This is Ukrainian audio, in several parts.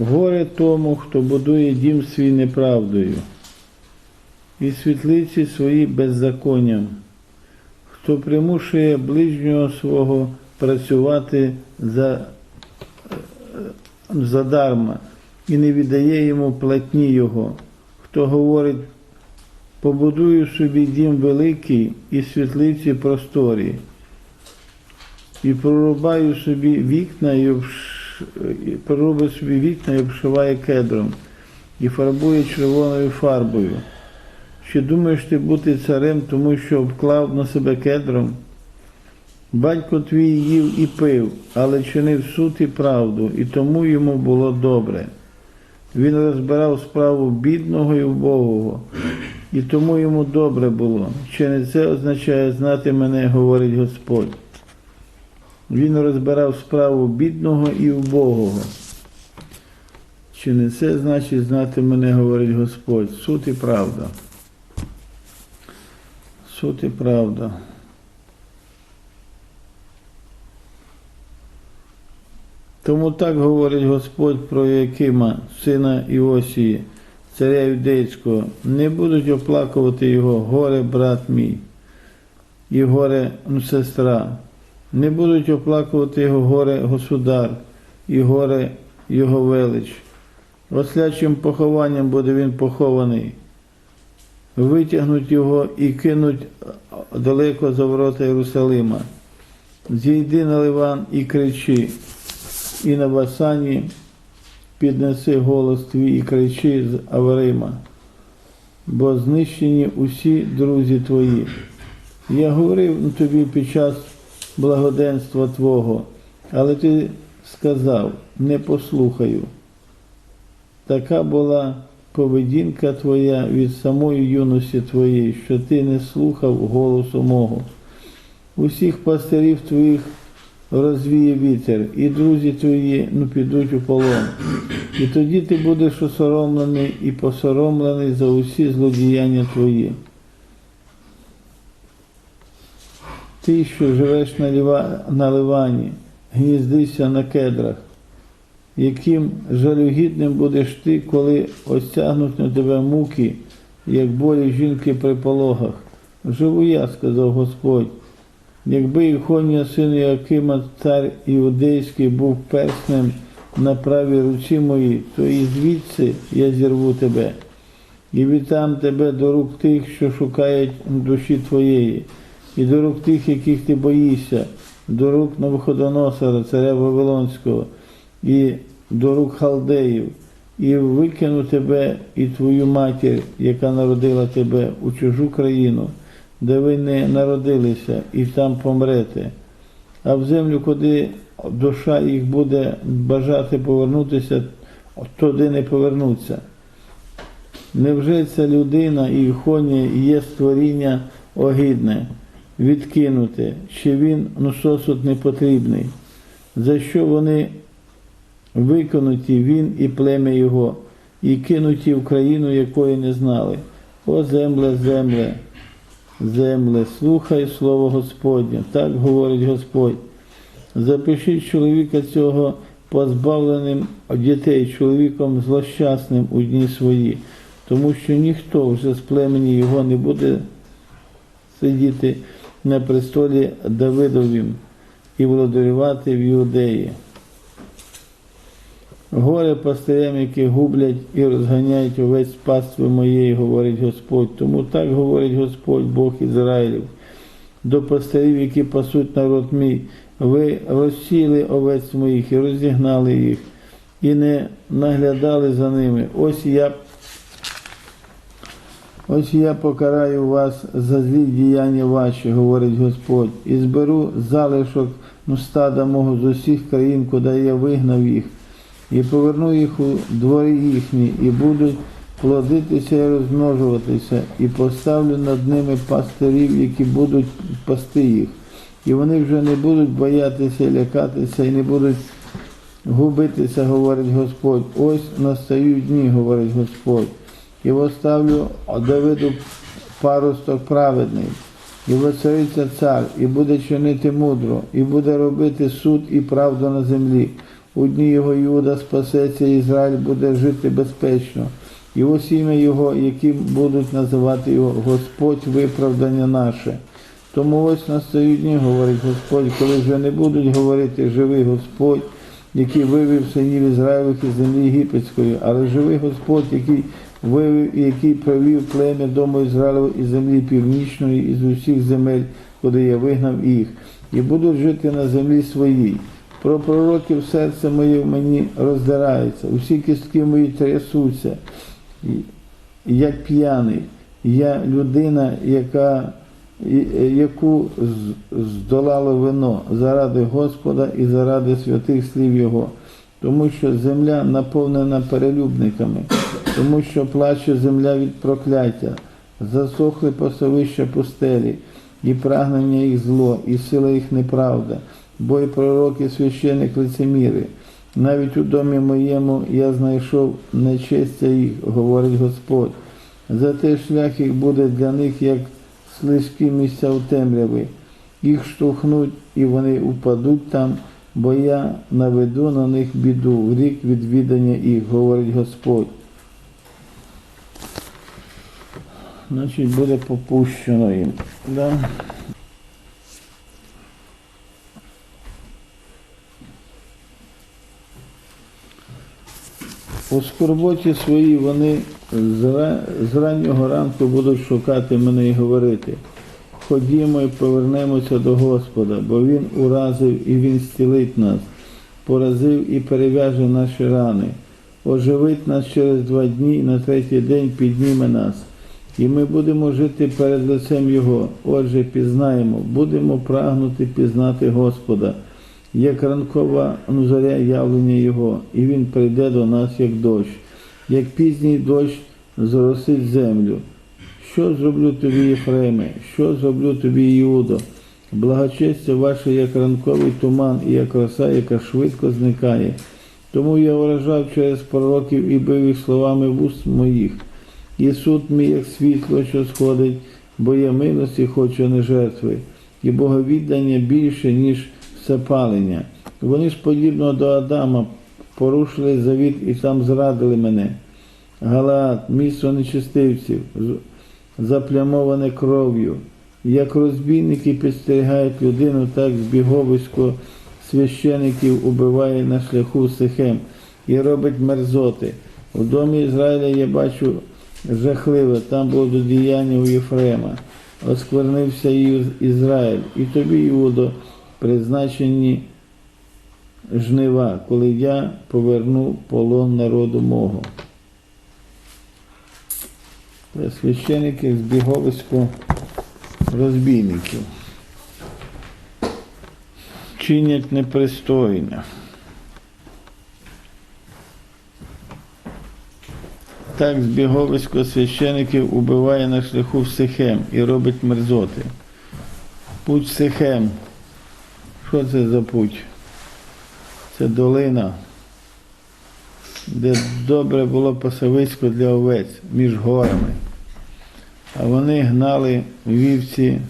Горе тому, хто будує дім свій неправдою, і світлиці свої беззаконням, хто примушує ближнього свого працювати за, задарма і не віддає йому платні його, хто говорить, побудую собі дім великий і світлиці просторі, і прорубаю собі вікна і обш... і проробить собі вікна і обшиває кедром, і фарбує червоною фарбою. Чи думаєш ти бути царем, тому що обклав на себе кедром? Батько твій їв і пив, але чинив суд і правду, і тому йому було добре. Він розбирав справу бідного і вбогого, і тому йому добре було. Чи не це означає знати мене, говорить Господь. Він розбирав справу бідного і убогого. Чи не це значить знати мене, говорить Господь, суд і правда. Суд і правда. Тому так говорить Господь про Якима, сина Іосії, царя юдейського, не будуть оплакувати його горе брат мій і горе сестра, не будуть оплакувати його горе государ і горе його велич. Ослячим похованням буде він похований. Витягнуть його і кинуть далеко за ворота Єрусалима. Зійди на Ливан і кричи, і на Басані піднеси голос твій і кричи з Аварима, бо знищені усі друзі твої. Я говорив тобі під час благоденства Твого, але ти сказав, не послухаю. Така була поведінка твоя від самої юності твоєї, що ти не слухав голосу мого. Усіх пастирів твоїх розвіє вітер, і друзі твої ну, підуть у полон. І тоді ти будеш осоромлений і посоромлений за усі злодіяння твої. Ти, що живеш на, ліва, на ливані, гніздися на кедрах, яким жалюгідним будеш ти, коли осягнуть на тебе муки, як болі жінки при пологах. Живу я, сказав Господь. Якби Іхонія, син Якима, цар іудейський, був перснем на правій руці моїй, то і звідси я зірву тебе, і віддам тебе до рук тих, що шукають душі твоєї, і до рук тих, яких ти боїшся, до рук Навуходоносора, царя Вавилонського, і до рук халдеїв, і викину тебе і твою матір, яка народила тебе у чужу країну де ви не народилися і там помрете, а в землю, куди душа їх буде бажати повернутися, туди не повернуться. Невже ця людина і Іхонія є створіння огидне, відкинуте, чи він ну, сосуд не потрібний, за що вони виконуті, він і плем'я його, і кинуті в країну, якої не знали. О земле, земле! земле, слухай слово Господнє, так говорить Господь. Запишіть чоловіка цього позбавленим дітей, чоловіком злощасним у дні свої, тому що ніхто вже з племені його не буде сидіти на престолі Давидовім і владарювати в Іудеї. Горе пастирям, які гублять і розганяють овець пастви моєї, говорить Господь. Тому так говорить Господь, Бог Ізраїлів. До пастирів, які пасуть народ мій, ви розсіли овець моїх і розігнали їх, і не наглядали за ними. Ось я Ось я покараю вас за злі діяння ваші, говорить Господь, і зберу залишок ну, стада мого з усіх країн, куди я вигнав їх і поверну їх у двори їхні, і будуть плодитися і розмножуватися, і поставлю над ними пастирів, які будуть пасти їх. І вони вже не будуть боятися лякатися, і не будуть губитися, говорить Господь. Ось настають дні, говорить Господь. І поставлю Давиду паросток праведний, і воцариться цар, і буде чинити мудро, і буде робити суд і правду на землі. У дні його Іуда спасеться, Ізраїль буде жити безпечно. І ось ім'я Його, яким будуть називати його Господь виправдання наше. Тому ось настають дні, говорить Господь, коли вже не будуть говорити живий Господь, який вивів синів Ізраїлих із землі єгипетської, але живий Господь, який і який провів плем'я дому Ізраїлю із землі північної, із усіх земель, куди я вигнав їх, і будуть жити на землі своїй. Про пророків серце моє в мені роздирається, усі кістки мої трясуться, як п'яний. Я людина, яка, яку здолало вино заради Господа і заради святих слів Його, тому що земля наповнена перелюбниками, тому що плаче земля від прокляття, засохли пасовища пустелі, і прагнення їх зло, і сила їх неправда, бо і пророки, священик лицеміри. Навіть у домі моєму я знайшов нечестя їх, говорить Господь. Зате шлях їх буде для них як слизькі місця в темряві. Їх штовхнуть і вони упадуть там, бо я наведу на них біду в рік відвідання їх, говорить Господь. Значить, буде попущено їм. Да? У скорботі своїй вони з раннього ранку будуть шукати мене і говорити. Ходімо і повернемося до Господа, бо Він уразив і Він зцілить нас, поразив і перев'яже наші рани, оживить нас через два дні і на третій день підніме нас. І ми будемо жити перед лицем Його. Отже, пізнаємо, будемо прагнути пізнати Господа, як ранкова зоря явлення Його, і Він прийде до нас, як дощ, як пізній дощ зоросить землю. Що зроблю тобі, Єфреме? Що зроблю тобі, Іудо? Благочестя ваше, як ранковий туман, і як роса, яка швидко зникає. Тому я вражав через пророків і бив їх словами вуст моїх. І суд мій, як світло, що сходить, бо я милості хочу, а не жертви, і боговіддання більше, ніж всепалення. Вони ж подібно до Адама порушили завіт і там зрадили мене. Галаат, місто нечистивців, заплямоване кров'ю. Як розбійники підстерігають людину, так збіговисько священиків убиває на шляху Сихем і робить мерзоти. У домі Ізраїля я бачу жахливе, там було додіяння у Єфрема. Осквернився Із- Ізраїль, і тобі, Іудо, призначені жнива, коли я поверну полон народу мого. Це Священики збіговисько розбійників. Чинять непристойне. Так збіговисько священиків убиває на шляху в Сихем і робить мерзоти. Путь Сихем. Що це за путь? Це долина, де добре було пасовисько для овець між горами. А вони гнали вівці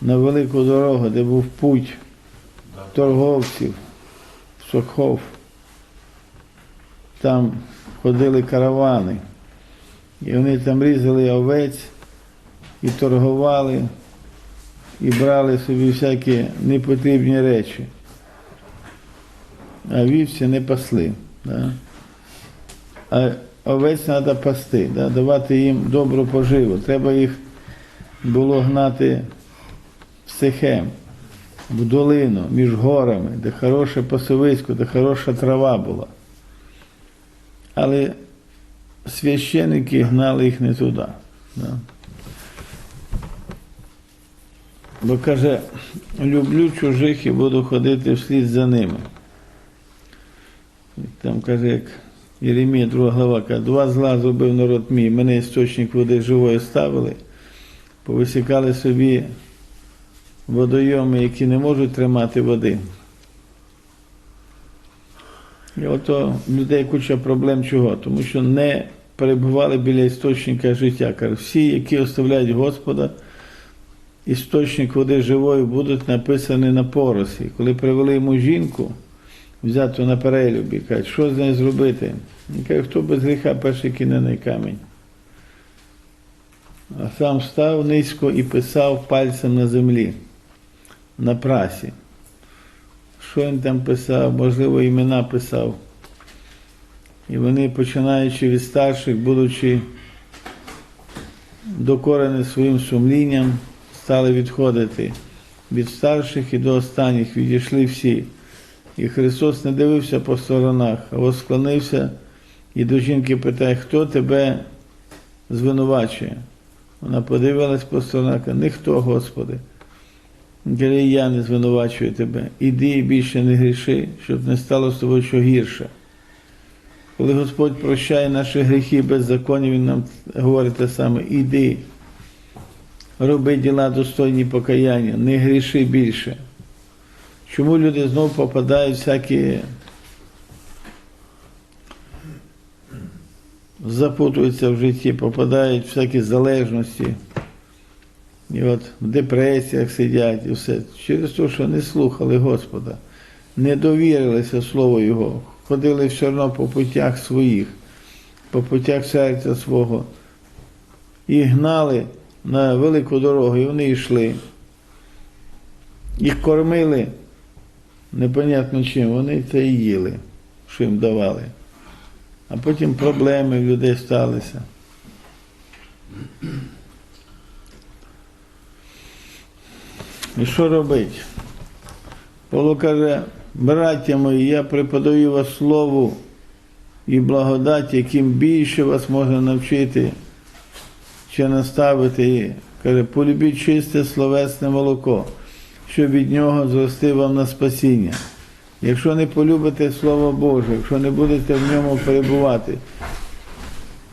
на велику дорогу, де був путь торговців, соков. Там ходили каравани. І вони там різали овець і торгували, і брали собі всякі непотрібні речі. А вівці не пасли. Да? А овець треба пасти, да? давати їм добру поживу. Треба їх було гнати в Сихем, в долину, між горами, де хороше пасовисько, де хороша трава була. Але священики гнали їх не туди. Да? Бо каже, люблю чужих і буду ходити вслід за ними. Там каже, як Єремія, друга глава, каже, два зла зробив народ мій, мене істочник води живої ставили, повисікали собі водойоми, які не можуть тримати води. І ото людей куча проблем чого? Тому що не перебували біля істочника життя. Каже, всі, які оставляють Господа, істочник води живої будуть написані на поросі. Коли привели йому жінку, взято на перелюбі, каже, що з нею зробити? Він каже, хто без гріха перший кине на камінь. А сам став низько і писав пальцем на землі, на прасі. Що він там писав, можливо, імена писав. І вони, починаючи від старших, будучи докорені своїм сумлінням, стали відходити. Від старших і до останніх відійшли всі. І Христос не дивився по сторонах, а ось склонився і до жінки питає, хто тебе звинувачує? Вона подивилась по сторонах, ніхто, Господи. Каже, я не звинувачую тебе. Іди і більше не гріши, щоб не стало з тобою що гірше. Коли Господь прощає наші гріхи беззаконня, Він нам говорить те саме, іди, роби діла достойні покаяння, не гріши більше. Чому люди знову попадають всякі запутуються в житті, попадають всякі залежності. І от в депресіях сидять і все. Через те, що не слухали Господа, не довірилися Слову Його, ходили все одно по путях своїх, по путях серця свого. І гнали на велику дорогу, і вони йшли. Їх кормили непонятно чим, вони це і їли, що їм давали. А потім проблеми в людей сталися. І що робити? Павло каже, браття мої, я преподаю вас слову і благодать, яким більше вас можна навчити чи наставити. Каже, полюбіть чисте словесне молоко, щоб від нього зрости вам на спасіння. Якщо не полюбите Слово Боже, якщо не будете в ньому перебувати,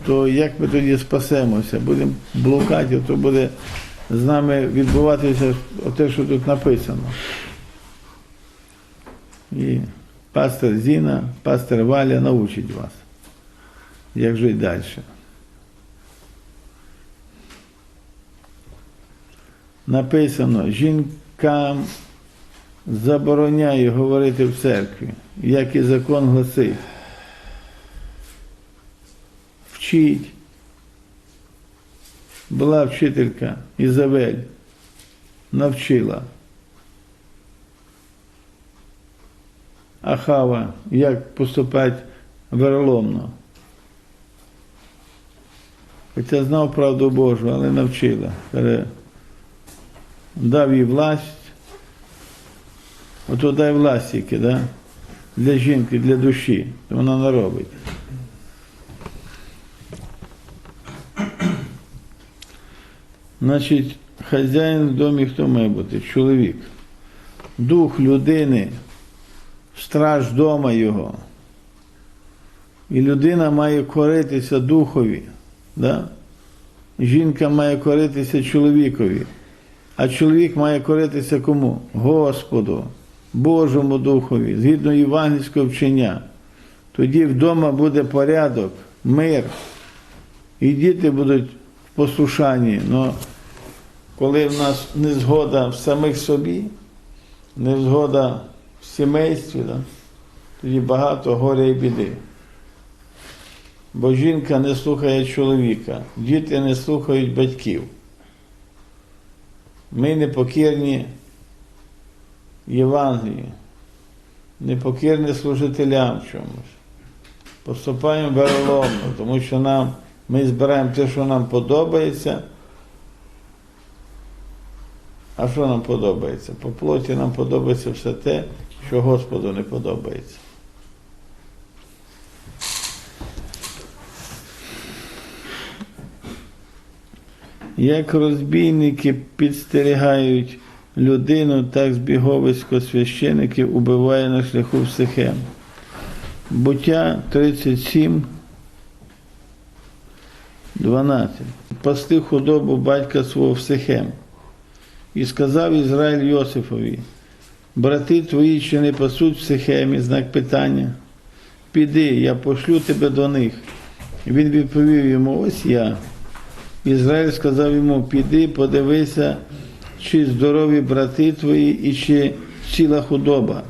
то як ми тоді спасемося? Будемо блукати, то буде з нами відбуватися те, що тут написано. І пастор Зіна, пастор Валя научить вас, як жити далі. Написано, жінкам забороняє говорити в церкві, як і закон гласить. Вчіть. Була вчителька Ізавель, навчила. Ахава, як поступати вероломно. Хоча знав правду Божу, але навчила. Дав їй власть. Ото дай власть тільки, да? для жінки, для душі, вона не робить. Значить, хазяїн в домі хто має бути? Чоловік. Дух людини, страж дома його. І людина має коритися духові. Да? Жінка має коритися чоловікові. А чоловік має коритися кому? Господу, Божому Духові, згідно євангельського вчення. Тоді вдома буде порядок, мир. І діти будуть в послушанні. Но коли в нас незгода в самих собі, незгода в сімействі, да, тоді багато горя і біди. Бо жінка не слухає чоловіка, діти не слухають батьків. Ми непокірні Євангелії, непокірні служителям чомусь. Поступаємо вероломно, тому що нам, ми збираємо те, що нам подобається. А що нам подобається? По плоті нам подобається все те, що Господу не подобається. Як розбійники підстерігають людину, так збіговисько священиків убиває на шляху в Сихем. Буття 37, 12. Пасти худобу батька свого в. І сказав Ізраїль Йосифові, брати твої чи не пасуть в Сихемі, знак питання. Піди, я пошлю тебе до них. Він відповів йому, ось я. Ізраїль сказав йому, піди, подивися, чи здорові брати твої і чи ціла худоба.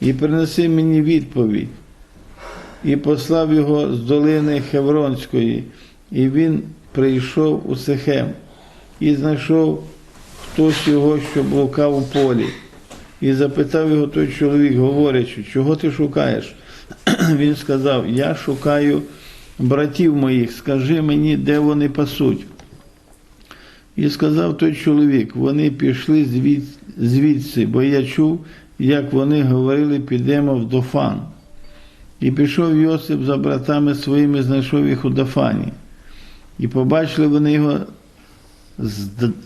і принеси мені відповідь. І послав його з долини Хевронської, і він прийшов у Сихем, і знайшов хтось його, що блукав у полі. І запитав його той чоловік, говорячи, чого ти шукаєш? Він сказав: Я шукаю братів моїх, скажи мені, де вони пасуть. І сказав той чоловік, вони пішли звід, звідси, бо я чув, як вони говорили, підемо в Дофан. І пішов Йосип за братами своїми, знайшов їх у Дофані. І побачили вони його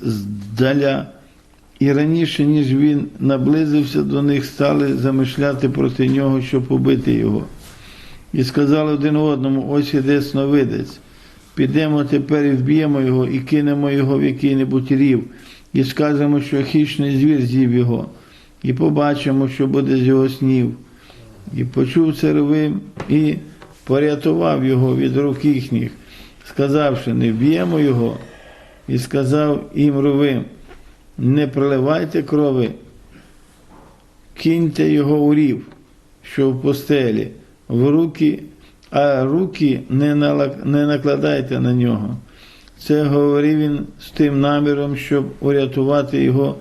здаля. І раніше, ніж він наблизився до них, стали замишляти проти нього, щоб побити його. І сказали один одному: ось іде сновидець. Підемо тепер і вб'ємо його, і кинемо його в який-небудь рів, і скажемо, що хищний звір з'їв його, і побачимо, що буде з його снів. І почув це і порятував його від рук їхніх, сказавши, не вб'ємо його, і сказав їм Ревим, не проливайте крови, киньте його у рів, що в постелі, в руки, а руки не, накладайте на нього. Це говорив він з тим наміром, щоб урятувати його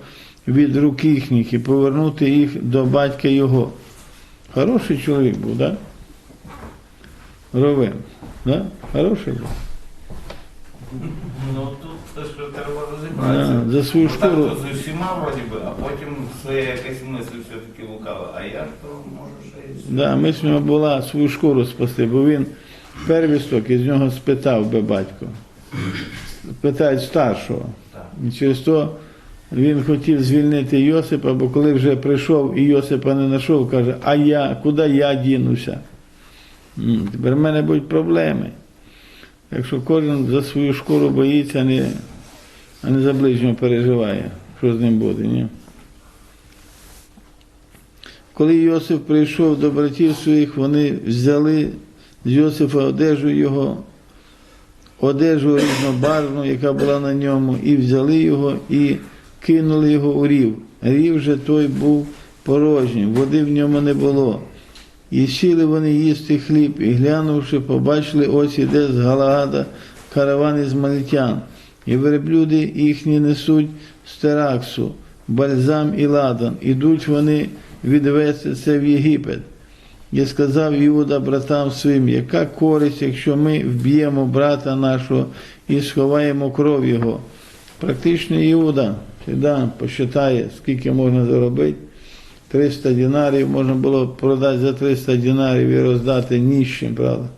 від рук їхніх і повернути їх до батька його. Хороший чоловік був, так? Да? Ровен. Да? Хороший був. Треба Да, розібратися. за свою Так, шкуру. то з усіма вроді би, а потім своя якась мисль все-таки лукава. А я то можу ще й Да, ми з нього була свою шкуру спасти, бо він первісток із нього спитав би батько. Питають старшого. І через то він хотів звільнити Йосипа, бо коли вже прийшов і Йосипа не знайшов, каже, а я, куди я дінуся? Тепер в мене будуть проблеми. Якщо кожен за свою шкуру боїться, не, а не за ближнього переживає, що з ним буде. Ні? Коли Йосип прийшов до братів своїх, вони взяли з Йосифа одежу його, одежу різнобарвну, яка була на ньому, і взяли його і кинули його у рів. Рів же той був порожній, води в ньому не було. І сіли вони їсти хліб, і глянувши, побачили, ось іде з Галаада караван із малітян, і верблюди їхні несуть з Тераксу, бальзам і ладан. Ідуть вони відвести це в Єгипет. І сказав Іуда братам своїм, яка користь, якщо ми вб'ємо брата нашого і сховаємо кров його. Практично Іуда завжди посчитає, скільки можна заробити. 300 динарів можна було продати за 300 динарів і роздати ніщим, правда?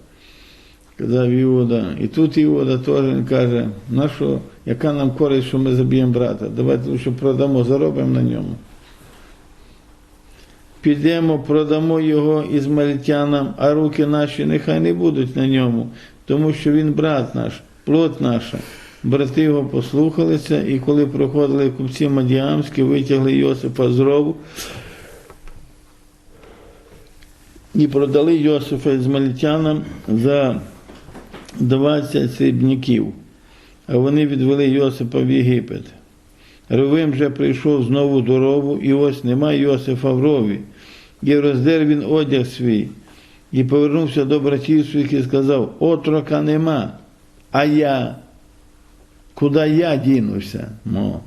Казав Іуда. І тут Іуда теж каже, на що, яка нам користь, що ми заб'ємо брата? Давайте лише продамо, заробимо на ньому. Підемо, продамо його ізмалітянам, а руки наші нехай не будуть на ньому, тому що він брат наш, плод наша. Брати його послухалися, і коли проходили купці Мадіамські, витягли Йосипа з рову і продали Йосифа ізмалітянам за 20 срібняків, а вони відвели Йосипа в Єгипет. Ровим же прийшов знову до рову, і ось нема Йосифа в рові. І роздер він одяг свій, і повернувся до братів своїх і сказав: Отрока нема, а я, куди я дінуся? Мо.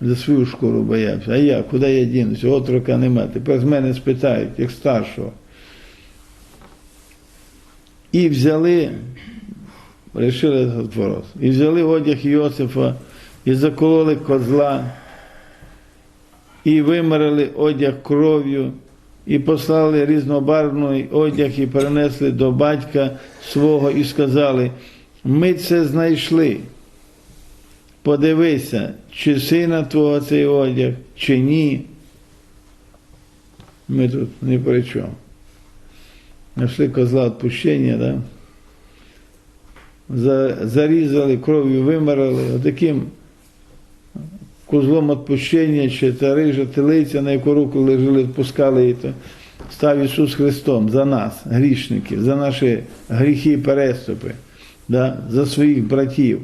За свою шкуру боявся. А я, куди я дінуся? Отрока нема. Тепер з мене спитають, як старшого. І взяли, рішили вопрос, і взяли одяг Йосифа і закололи козла, і вимарили одяг кров'ю, і послали різнобарвний одяг і перенесли до батька свого і сказали, ми це знайшли. Подивися, чи сина твого цей одяг, чи ні. Ми тут ні при чому. Нашли козла відпущення, да? Зарізали, кров'ю вимарали, отаким козлом відпущення, чи та рижа телиця, на яку руку лежали, відпускали її, то став Ісус Христом за нас, грішників, за наші гріхи і переступи, да? за своїх братів.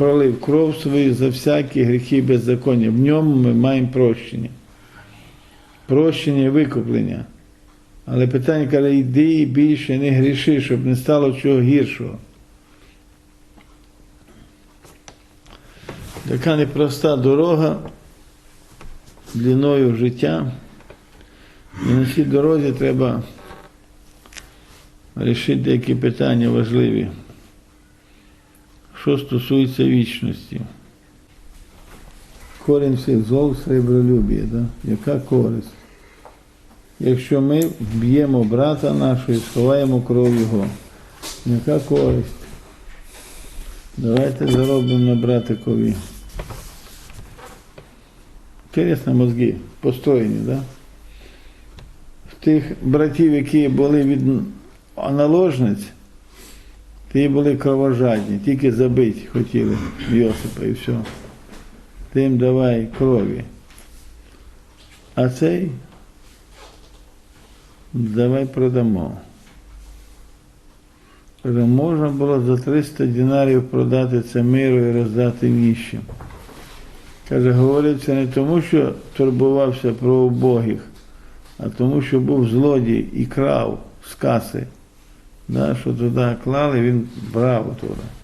пролив кров свою за всякі гріхи і беззаконня. В ньому ми маємо прощення. Прощення і викуплення. Але питання каже, йди і більше не гріши, щоб не стало чого гіршого. Така непроста дорога длиною життя. І на цій дорозі треба рішити деякі питання важливі, що стосується вічності. Корінь всіх зол сребролюбія, да? яка користь? Якщо ми вб'ємо брата нашого і сховаємо кров його, яка користь? Давайте заробимо на братикові. Інтересно, мозги построєні, да? В тих братів, які були від наложниць, ті були кровожадні, тільки забити хотіли Йосипа і все. Ти їм давай крові. А цей давай продамо. Можна було за 300 динарів продати це миру і роздати ніщим. Каже, говорить це не тому, що турбувався про убогих, а тому, що був злодій і крав з каси. Да, що туди клали, він брав туди.